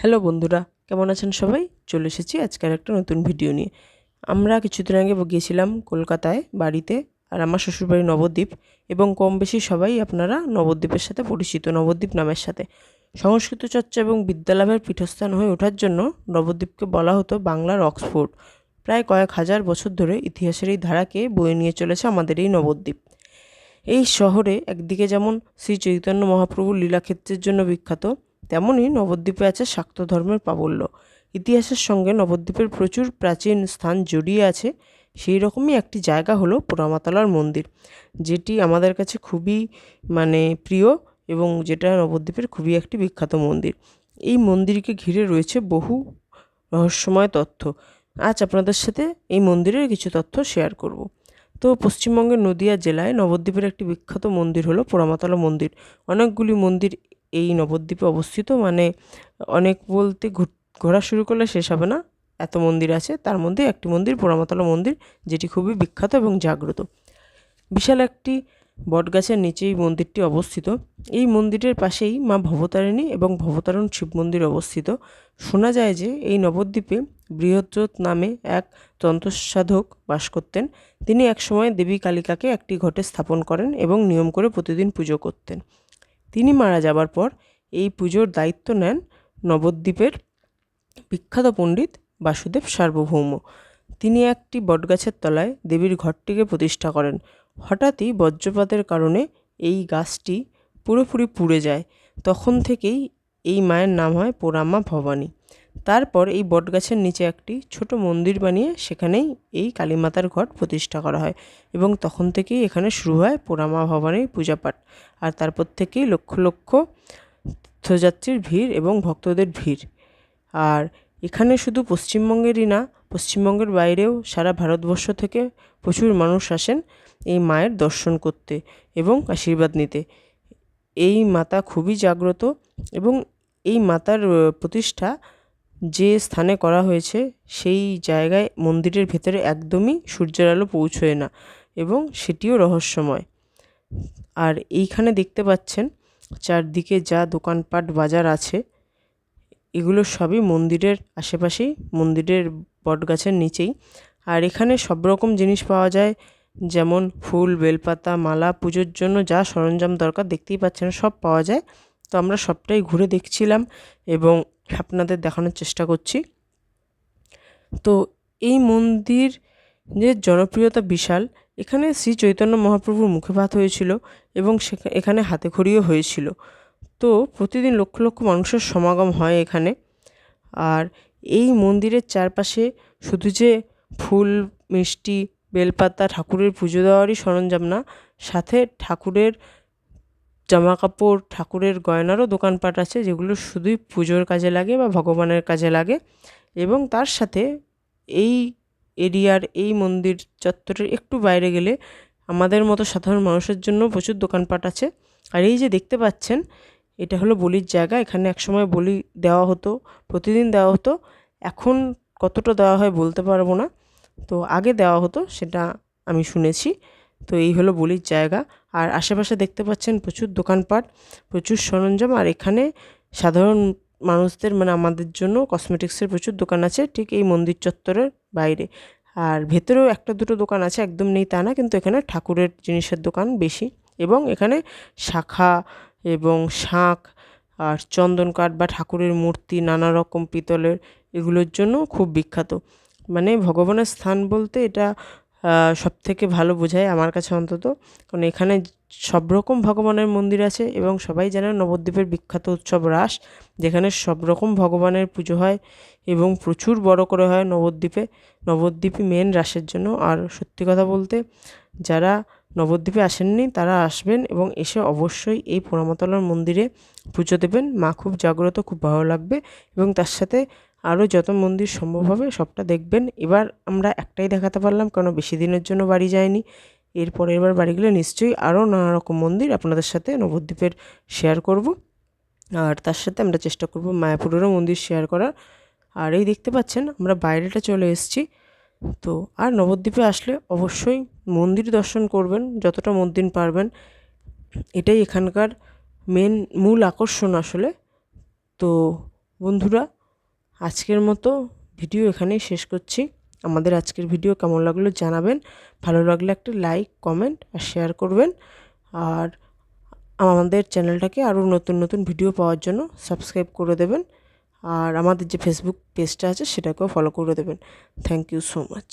Hello বন্ধুরা, কেমন আছেন সবাই? চলে এসেছি আজকের একটা নতুন ভিডিও নিয়ে। আমরা কিছুদিন আগে গিয়েছিলাম কলকাতায় বাড়িতে, আর আমার শ্বশুরবাড়ি নবদ্বীপ, এবং কম বেশি সবাই আপনারা নবদ্বীপের সাথে পরিচিত, নবদ্বীপ নামের সাথে। সংস্কৃত চর্চা এবং বিদ্যালাভের পীঠস্থান হয়ে ওঠার জন্য নবদ্বীপকে বলা হতো বাংলার অক্সফোর্ড। প্রায় কয়েক হাজার বছর ধরে ইতিহাসের এই ধারাকে বয়ে নিয়ে চলেছে আমাদের এই নবদ্বীপ। এই শহরে একদিকে যেমন শ্রী চৈতন্য মহাপ্রভুর লীলাক্ষেত্রের জন্য বিখ্যাত তেমনই নবদ্বীপে আছে শাক্ত ধর্মের প্রাবল্য। ইতিহাসের সঙ্গে নবদ্বীপের প্রচুর প্রাচীন স্থান জড়িয়ে আছে। সেই রকমই একটি জায়গা হলো পোড়ামাতলার মন্দির, যেটি আমাদের কাছে খুবই মানে প্রিয় এবং যেটা নবদ্বীপের খুবই একটি বিখ্যাত মন্দির। এই মন্দিরকে ঘিরে রয়েছে বহু রহস্যময় তথ্য। আজ আপনাদের সাথে এই মন্দিরের কিছু তথ্য শেয়ার করব। তো পশ্চিমবঙ্গের নদিয়া জেলায় নবদ্বীপের একটি বিখ্যাত মন্দির হলো পোড়ামাতলা মন্দির। অনেকগুলি মন্দির এই নবদ্বীপে অবস্থিত মানে অনেক বলতে ঘোরা শুরু করলে শেষ হবে না। এত মন্দির আছে, তার মধ্যে একটি মন্দির পোড়ামাতলা মন্দির, যেটি খুবই বিখ্যাত এবং জাগ্রত। বিশাল একটি বটগাছের নিচেই মন্দিরটি অবস্থিত। এই মন্দিরের পাশেই মা ভবতারিণী এবং ভবতারণ শিব মন্দির অবস্থিত। শোনা যায় যে এই নবদ্বীপে বৃহজ্যোত নামে এক তন্ত্রসাধক বাস করতেন। তিনি একসময় দেবী কালিকাকে একটি ঘটে স্থাপন করেন এবং নিয়ম করে প্রতিদিন পুজো করতেন। তিনি মারা যাবার পর এই পুজোর দায়িত্ব নেন নবদ্বীপের বিখ্যাত পণ্ডিত বাসুদেব সার্বভৌম। তিনি একটি বটগাছের তলায় দেবীর ঘরটিকে প্রতিষ্ঠা করেন। হঠাৎই বজ্রপাতের কারণে এই গাছটি পুরোপুরি পুড়ে যায়। তখন থেকেই এই মায়ের নাম হয় পোড়ামা ভবানী। তারপর এই বটগাছের নিচে একটি ছোট মন্দির বানিয়ে সেখানেই এই কালীমাতার ঘট প্রতিষ্ঠা করা হয় এবং তখন থেকেই এখানে শুরু হয় পোড়ামা ভবানীর পূজাপাঠ। আর তারপর থেকেই লক্ষ লক্ষ তীর্থযাত্রীর ভিড় এবং ভক্তদের ভিড়। আর এখানে শুধু পশ্চিমবঙ্গেরই না, পশ্চিমবঙ্গের বাইরেও সারা ভারতবর্ষ থেকে প্রচুর মানুষ আসেন এই মায়ের দর্শন করতে এবং আশীর্বাদ নিতে। এই মাতা খুবই জাগ্রত এবং এই মাতার প্রতিষ্ঠা যে স্থানে করা হয়েছে, সেই জায়গায় মন্দিরের ভেতরে একদমই সূর্যের আলো পৌঁছয় না এবং সেটিও রহস্যময়। আর এইখানে দেখতে পাচ্ছেন, চারদিকে যা দোকানপাট, বাজার আছে, এগুলো সবই মন্দিরের আশেপাশেই, মন্দিরের বটগাছের নিচেই। আর এখানে সব রকম জিনিস পাওয়া যায়, যেমন ফুল, বেলপাতা, মালা, পুজোর জন্য যা সরঞ্জাম দরকার দেখতেই পাচ্ছেন সব পাওয়া যায়। তো আমরা সবটাই ঘুরে দেখছিলাম এবং আপনাদের দেখানোর চেষ্টা করছি। তো এই মন্দির যে জনপ্রিয়তা বিশাল, এখানে শ্রী চৈতন্য মহাপ্রভুর মুখে ভাত হয়েছিল এবং এখানে হাতে খড়িও হয়েছিল। তো প্রতিদিন লক্ষ লক্ষ মানুষের সমাগম হয় এখানে। আর এই মন্দিরের চারপাশে শুধু যে ফুল, মিষ্টি, বেলপাতা, ঠাকুরের পুজো দেওয়ারই সরঞ্জাম না, সাথে ঠাকুরের জামা কাপড় ঠাকুরের গয়নারও দোকানপাট আছে যেগুলো শুধুই পুজোর কাজে লাগে বা ভগবানের কাজে লাগে। এবং তার সাথে এই এরিয়ার, এই মন্দির চত্বরের একটু বাইরে গেলে আমাদের মতো সাধারণ মানুষের জন্য প্রচুর দোকানপাট আছে। আর এই যে দেখতে পাচ্ছেন, এটা হলো বলির জায়গা। এখানে একসময় বলি দেওয়া হতো, প্রতিদিন দেওয়া হতো। এখন কতটা দেওয়া হয় বলতে পারব না। তো আগে দেওয়া হতো, সেটা আমি শুনেছি। তো এই হলো বলির জায়গা। আর আশেপাশে দেখতে পাচ্ছেন প্রচুর দোকানপাট, প্রচুর সরঞ্জাম, আর এখানে সাধারণ মানুষদের মানে আমাদের জন্য কসমেটিক্সের প্রচুর দোকান আছে ঠিক এই মন্দির চত্বরের বাইরে। আর ভেতরেও একটা দুটো দোকান আছে, একদম নেই তা না, কিন্তু এখানে ঠাকুরের জিনিসের দোকান বেশি। এবং এখানে শাখা এবং শাঁখ আর চন্দন কাঠ বা ঠাকুরের মূর্তি, নানা রকম পিতলের এগুলোর জন্য খুব বিখ্যাত। মানে ভগবানের স্থান বলতে এটা সব থেকে ভালো বোঝায় আমার কাছে অন্তত। কারণ এখানে সব রকম ভগবানের মন্দির আছে এবং সবাই জানে নবদ্বীপের বিখ্যাত উৎসব রাস, যেখানে সব রকম ভগবানের পুজো হয় এবং প্রচুর বড় করে হয় নবদ্বীপে। নবদ্বীপই মেন রাসের জন্য। আর সত্যি কথা বলতে, যারা নবদ্বীপে আসেননি, তারা আসবেন এবং এসে অবশ্যই এই পোড়ামাতলার মন্দিরে পুজো দেবেন। মা খুব জাগ্রত, খুব ভালো লাগবে এবং তার সাথে আরও যত মন্দির সম্ভব হবে সবটা দেখবেন। এবার আমরা একটাই দেখাতে পারলাম কারণ বেশি দিনের জন্য বাড়ি যায়নি। এর পরের বার বাড়ি গেলে নিশ্চয়ই আরও নানা রকম মন্দির আপনাদের সাথে নবদ্বীপের শেয়ার করব। আর তার সাথে আমরা চেষ্টা করব মায়াপুরেরও মন্দির শেয়ার করার। আর এই দেখতে পাচ্ছেন, আমরা বাইরেটা চলে এসেছি। তো আর নবদ্বীপে আসলে অবশ্যই মন্দির দর্শন করবেন, যতটা মন্দির পারবেন। এটাই এখানকার মেন মূল আকর্ষণ আসলে। তো বন্ধুরা আজকের মতো ভিডিও এখানেই শেষ করছি। আমাদের আজকের ভিডিও কেমন লাগল জানাবেন। ভালো লাগলে একটা লাইক, কমেন্ট আর শেয়ার করবেন। আর আমাদের চ্যানেলটাকে আরও নতুন নতুন ভিডিও পাওয়ার জন্য সাবস্ক্রাইব করে দেবেন। আর আমাদের যে ফেসবুক পেজটা আছে সেটাকেও ফলো করে দেবেন। Thank you so much